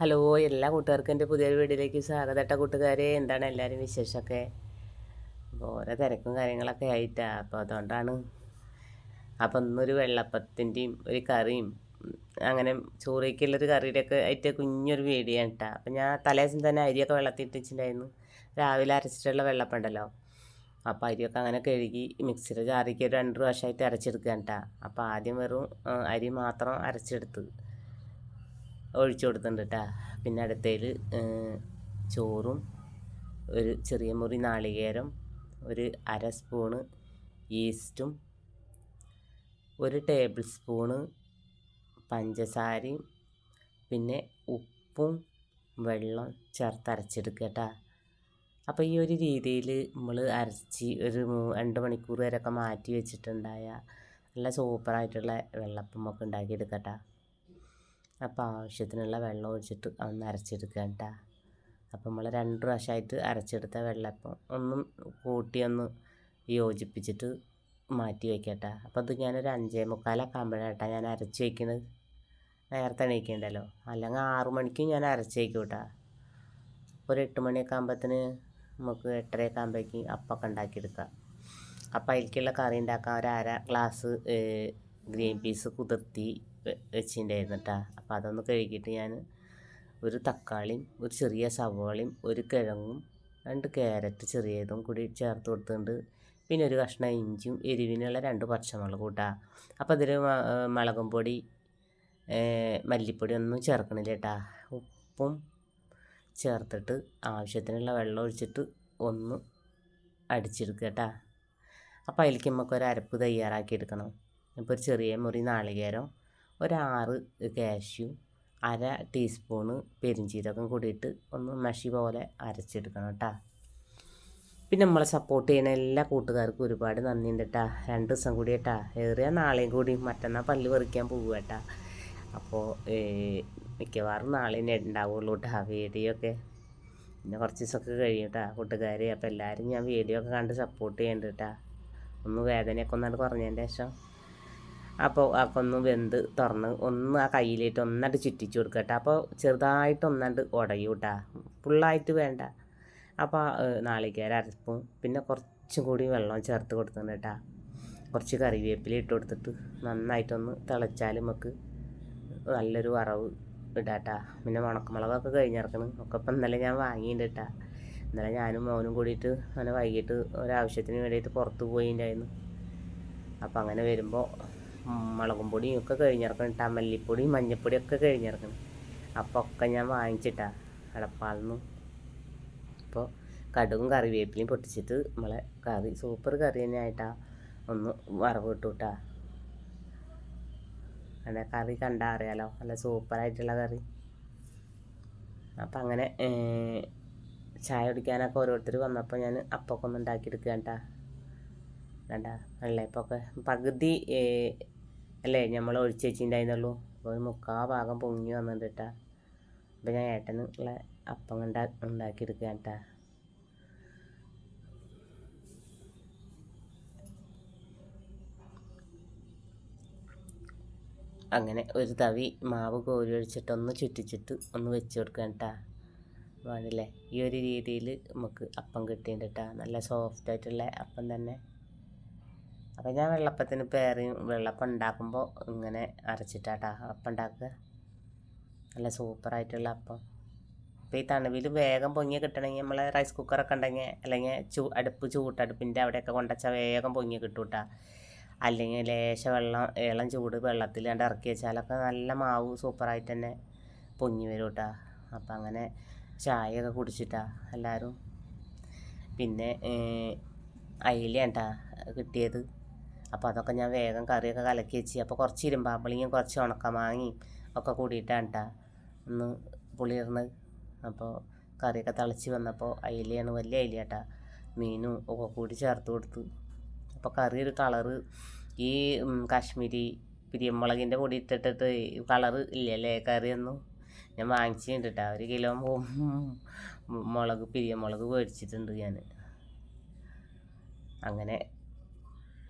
Hello എല്ലാ കൂട്ടുകാർക്കും എന്റെ പുതിയൊരു വീഡിയോയിലേക്ക് സ്വാഗതട്ട കൂട്ടുകാരെ എന്താണ് എല്ലാവരും വിശേഷമൊക്കെ? അപ്പോൾ ഓരോ തിരക്കും കാര്യങ്ങളൊക്കെ ആയിട്ടാണ് അപ്പോൾ അതുകൊണ്ടാണ്. അപ്പം ഇന്നൊരു വെള്ളപ്പത്തിന്റെയും ഒരു കറിയും അങ്ങനെ ചോറയ്ക്കുള്ളൊരു കറിയുടെയൊക്കെ ആയിട്ട് കുഞ്ഞൊരു വീഡിയോ ആണ് കേട്ടോ അപ്പം ഞാൻ തലേദിവസം തന്നെ അരിയൊക്കെ വെള്ളത്തിൽ ഇട്ടിട്ടുണ്ടായിരുന്നു രാവിലെ അരച്ചിട്ടുള്ള വെള്ളപ്പണ്ടല്ലോ. അപ്പം അപ്പോൾ അരിയൊക്കെ അങ്ങനെ കഴുകി മിക്സിയുടെ ജാറിക്ക് ഒരു രണ്ട് പ്രാവശ്യമായിട്ട് അരച്ചെടുക്കാൻ കേട്ടോ അപ്പോൾ ആദ്യം വെറും അരി മാത്രം അരച്ചെടുത്ത്. ഒഴിച്ചു കൊടുത്തിട്ടുണ്ട് കേട്ടോ പിന്നെ അടുത്തതിൽ ചോറും ഒരു ചെറിയ മുറി നാളികേരം ഒരു അര സ്പൂണ് ഈസ്റ്റും ഒരു ടേബിൾ സ്പൂണ് പഞ്ചസാരയും പിന്നെ ഉപ്പും വെള്ളം ചേർത്തരച്ചെടുക്കുക കേട്ടോ അപ്പോൾ ഈ ഒരു രീതിയിൽ നമ്മൾ അരച്ച് ഒരു രണ്ട് മണിക്കൂർ വരെയൊക്കെ മാറ്റി വെച്ചിട്ടുണ്ടായ നല്ല സൂപ്പറായിട്ടുള്ള വെള്ളപ്പമൊക്കെ ഉണ്ടാക്കിയെടുക്കട്ടോ അപ്പോൾ ആവശ്യത്തിനുള്ള വെള്ളം ഒഴിച്ചിട്ട് ഒന്ന് അരച്ചെടുക്കുക കേട്ടോ. അപ്പോൾ നമ്മൾ രണ്ട് പ്രാവശ്യമായിട്ട് അരച്ചെടുത്ത വെള്ളം വെള്ളപ്പം ഒന്നും കൂട്ടി ഒന്ന് യോജിപ്പിച്ചിട്ട് മാറ്റി വയ്ക്കട്ടെ അപ്പോൾ ഇത് ഞാനൊരു അഞ്ചേ മുക്കാലൊക്കെ ആകുമ്പോഴാട്ടാ ഞാൻ അരച്ച് വയ്ക്കുന്നത് നേരത്തെ എണീക്കണ്ടല്ലോ. അല്ലെങ്കിൽ ആറു മണിക്ക് ഞാൻ അരച്ച് വയ്ക്കും കേട്ടോ. ഒരു എട്ട് മണിയൊക്കെ ആകുമ്പോഴത്തേന് നമുക്ക് എട്ടരയൊക്കെ ആകുമ്പോഴേക്ക് അപ്പൊക്കെ ഉണ്ടാക്കിയെടുക്കാം അപ്പോൾ അതിലേക്കുള്ള കറി ഉണ്ടാക്കാൻ ഒരു അര ഗ്ലാസ് ഗ്രീൻ പീസ് കുതിർത്തി വെച്ചിട്ടുണ്ടായിരുന്നു കേട്ടോ അപ്പോൾ അതൊന്ന് കഴുകിയിട്ട് ഞാൻ ഒരു തക്കാളിയും ഒരു ചെറിയ സവോളയും ഒരു കിഴങ്ങും രണ്ട് ക്യാരറ്റ് ചെറിയതും കൂടി ചേർത്ത് കൊടുത്തിട്ടുണ്ട്. പിന്നെ ഒരു കഷ്ണം ഇഞ്ചിയും എരിവിനുള്ള രണ്ട് പച്ചമുളക് കൂട്ടാ അപ്പോൾ അതിൽ മുളകും പൊടി മല്ലിപ്പൊടി ഒന്നും ചേർക്കണില്ല കേട്ടാ. ഉപ്പും ചേർത്തിട്ട് ആവശ്യത്തിനുള്ള വെള്ളം ഒഴിച്ചിട്ട് ഒന്ന് അടിച്ചെടുക്കുക കേട്ടാ. അപ്പോൾ അതിലേക്ക് നമുക്ക് ഒരു അരപ്പ് തയ്യാറാക്കി എടുക്കണം. ഇപ്പോൾ ഒരു ചെറിയ മുറി നാളികേരം ഒരാറ് കാഷ്യൂ അര ടീസ്പൂണ് പെരിഞ്ചീരകം കൂടിയിട്ട് ഒന്ന് മഷി പോലെ അരച്ചെടുക്കണം കേട്ടോ പിന്നെ നമ്മളെ സപ്പോർട്ട് ചെയ്യുന്ന എല്ലാ കൂട്ടുകാർക്കും ഒരുപാട് നന്ദിയുണ്ട് കേട്ടാ രണ്ട് ദിവസം കൂടി കേട്ടാ ഏറിയ നാളെയും കൂടി മറ്റന്നാൾ പല്ല് പറിക്കാൻ പോകുക കേട്ടാ അപ്പോൾ മിക്കവാറും നാളെ തന്നെ ഉണ്ടാവുള്ളൂ കേട്ടാ വീഡിയോ ഒക്കെ. പിന്നെ കുറച്ച് ദിവസമൊക്കെ കഴിയും കേട്ടാ കൂട്ടുകാർ അപ്പോൾ എല്ലാവരും ഞാൻ വീഡിയോ ഒക്കെ കണ്ട് സപ്പോർട്ട് ചെയ്യുന്നുണ്ട് കേട്ടാ ഒന്ന് വേദനയൊക്കെ ഒന്നാണ്ട് കുറഞ്ഞതിന്റെ ശേഷം. അപ്പോൾ അതൊന്ന് വെന്ത് തുറന്ന് ഒന്ന് ആ കയ്യിലിട്ട് ഒന്നാണ്ട് ചുറ്റിച്ച് കൊടുക്കട്ടെ. അപ്പോൾ ചെറുതായിട്ട് ഒന്നാണ്ട് ഉടയും കേട്ടാ ഫുള്ളായിട്ട് വേണ്ട. അപ്പോൾ നാളികേര അരപ്പും പിന്നെ കുറച്ചും കൂടി വെള്ളം ചേർത്ത് കൊടുക്കണം കേട്ടാ കുറച്ച് കറിവേപ്പില ഇട്ട് കൊടുത്തിട്ട് നന്നായിട്ടൊന്ന് തിളച്ചാൽ നമുക്ക് നല്ലൊരു വറവ് ഇടാട്ടാ. പിന്നെ ഉണക്കമുളകൊക്കെ കഴിഞ്ഞിറക്കണം. ഒക്കെ ഇപ്പം ഇന്നലെ ഞാൻ വാങ്ങിയിട്ടാ ഇന്നലെ ഞാനും മോനും കൂടിയിട്ട് അങ്ങനെ വൈകിട്ട് ഒരാവശ്യത്തിന് വേണ്ടിയിട്ട് പുറത്ത് പോയിണ്ടായിരുന്നു. അപ്പോൾ അങ്ങനെ വരുമ്പോൾ മുളകും പൊടിയും ഒക്കെ കഴിഞ്ഞിറക്കണം. മല്ലിപ്പൊടിയും മഞ്ഞപ്പൊടിയും ഒക്കെ കഴിഞ്ഞിറക്കണം. അപ്പോൾ ഒക്കെ ഞാൻ വാങ്ങിച്ചിട്ടാ അടപ്പാളിന്ന് അപ്പോൾ കടുകും കറിവേപ്പിലയും പൊട്ടിച്ചിട്ട് നമ്മളെ കറി സൂപ്പർ കറി തന്നെ ആയിട്ടാ ഒന്ന് വറവ് ഇട്ടു അതെ കറി കണ്ടാൽ അറിയാലോ. നല്ല സൂപ്പറായിട്ടുള്ള കറി. അപ്പം അങ്ങനെ ചായ കുടിക്കാനൊക്കെ ഓരോരുത്തർ വന്നപ്പോൾ ഞാൻ അപ്പമൊക്കെ ഒന്ന് ഉണ്ടാക്കിയെടുക്കുക കേട്ടാ വേണ്ട വെള്ളയപ്പൊക്കെ പകുതി അല്ലേ? നമ്മൾ ഒഴിച്ച് വെച്ചിട്ടുണ്ടായിരുന്നുള്ളൂ അപ്പോൾ ഒരു മുക്കാ ഭാഗം പൊങ്ങി വന്നിട്ട് കേട്ടാ ഞാൻ ഏട്ടന് ഉള്ള അപ്പം ഉണ്ടാ ഉണ്ടാക്കിയെടുക്കുക കേട്ടാ അങ്ങനെ ഒരു തവി മാവ് കോരി ഒഴിച്ചിട്ട് ഒന്ന് ചുറ്റിച്ചിട്ട് ഒന്ന് വെച്ച് കൊടുക്കുക കേട്ടാ ഈ ഒരു രീതിയിൽ നമുക്ക് അപ്പം കിട്ടിയിട്ടുണ്ട് കേട്ടാ നല്ല സോഫ്റ്റ് ആയിട്ടുള്ള അപ്പം തന്നെ. അപ്പം ഞാൻ വെള്ളപ്പത്തിന് പേറിയും വെള്ളപ്പം ഉണ്ടാക്കുമ്പോൾ ഇങ്ങനെ അരച്ചിട്ടാട്ടാ അപ്പം ഉണ്ടാക്കുക. നല്ല സൂപ്പറായിട്ടുള്ള അപ്പം. അപ്പോൾ ഈ തണുവിൽ വേഗം പൊങ്ങി കിട്ടണമെങ്കിൽ നമ്മൾ റൈസ് കുക്കറൊക്കെ ഉണ്ടെങ്കിൽ അല്ലെങ്കിൽ ചൂ അടുപ്പ് ചൂട്ടടുപ്പിന്റെ അവിടെയൊക്കെ കൊണ്ടുവച്ചാൽ വേഗം പൊങ്ങി കിട്ടൂട്ടാ. അല്ലെങ്കിൽ ലേശ വെള്ളം ഇളം ചൂട് വെള്ളത്തിൽ കണ്ട് ഇറക്കി വെച്ചാലൊക്കെ നല്ല മാവ് സൂപ്പറായിട്ട് തന്നെ പൊങ്ങി വരും കേട്ടാ അപ്പം അങ്ങനെ ചായയൊക്കെ കുടിച്ചിട്ടാ എല്ലാവരും. പിന്നെ കേട്ടാ കിട്ടിയത്. അപ്പോൾ അതൊക്കെ ഞാൻ വേഗം കറിയൊക്കെ കലക്കി വെച്ച് അപ്പോൾ കുറച്ച് ഇരുമ്പാമ്പിളിയും കുറച്ച് ഉണക്കമാങ്ങയും ഒക്കെ കൂടിയിട്ടാണ് കേട്ടോ ഒന്ന് പുളിയിടുന്നത് അപ്പോൾ കറിയൊക്കെ തിളച്ച് വന്നപ്പോൾ അയിലയാണ് വലിയ അയില കേട്ടോ മീനും ഒക്കെ കൂടി ചേർത്ത് കൊടുത്തു. അപ്പോൾ കറി ഒരു കളറ് ഈ കാശ്മീരി പിരിയമുളകിന്റെ പൊടി ഇട്ടിട്ടിട്ട് കളറ് ഇല്ലല്ലേ കറിയൊന്നും? ഞാൻ വാങ്ങിച്ചിട്ടുണ്ട് ഒരു കിലോ മുളക് പിരിയമുളക് മേടിച്ചിട്ടുണ്ട് ഞാൻ അങ്ങനെ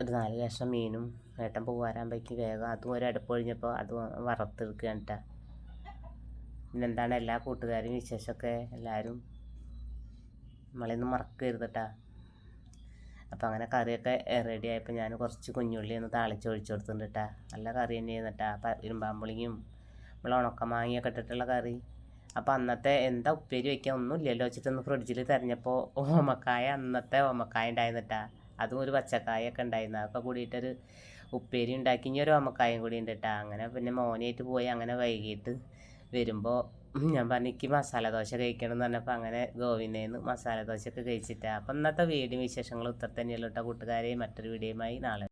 ഒരു നാല് കഷ്ണം മീനും ഏട്ടൻ പോകാറാകുമ്പോഴേക്ക് വേഗം അതും ഒരു അടുപ്പ് കഴിഞ്ഞപ്പോൾ അത് വറുത്തെടുക്കുകയാണ് കേട്ടോ പിന്നെന്താണ് എല്ലാ കൂട്ടുകാരും വിശേഷമൊക്കെ എല്ലാവരും? നമ്മളെയൊന്നും മറക്കരുത് കേട്ടാ അപ്പം അങ്ങനെ കറിയൊക്കെ റെഡി ആയപ്പോൾ ഞാൻ കുറച്ച് കുഞ്ഞുള്ളി ഒന്ന് താളിച്ച് ഒഴിച്ചു കൊടുത്തിട്ടുണ്ട് കേട്ടാ നല്ല കറി തന്നെയായിരുന്നു കേട്ടാ ഇരുമ്പാമ്പുളിയും നമ്മൾ ഉണക്കമാങ്ങയൊക്കെ ഇട്ടിട്ടുള്ള കറി. അപ്പോൾ അന്നത്തെ എന്താ ഉപ്പേരി വയ്ക്കാൻ ഒന്നും ഇല്ലല്ലോ വെച്ചിട്ടൊന്ന് ഫ്രിഡ്ജിൽ തിരഞ്ഞപ്പോൾ ഓമക്കായ അന്നത്തെ ഓമക്കായ ഉണ്ടായിരുന്നിട്ടാ അതും ഒരു പച്ചക്കായൊക്കെ ഉണ്ടായിരുന്നു. അതൊക്കെ കൂടിയിട്ടൊരു ഉപ്പേരി ഉണ്ടാക്കി ഇനി ഒരു അമ്മക്കായും കൂടി ഉണ്ട് കേട്ടോ അങ്ങനെ പിന്നെ മോനായിട്ട് പോയി അങ്ങനെ വൈകിട്ട് വരുമ്പോൾ ഞാൻ പറഞ്ഞു എനിക്ക് മസാല ദോശ കഴിക്കണം എന്ന് പറഞ്ഞപ്പോൾ അങ്ങനെ ഗോവിന്ദേന്ന് മസാല ദോശയൊക്കെ കഴിച്ചിട്ടാണ് അപ്പം ഇന്നത്തെ വീഡിയോ വിശേഷങ്ങൾ ഉത്തര തന്നെയല്ലോ കേട്ടോ കൂട്ടുകാരെ മറ്റൊരു വീഡിയോയുമായി നാളെ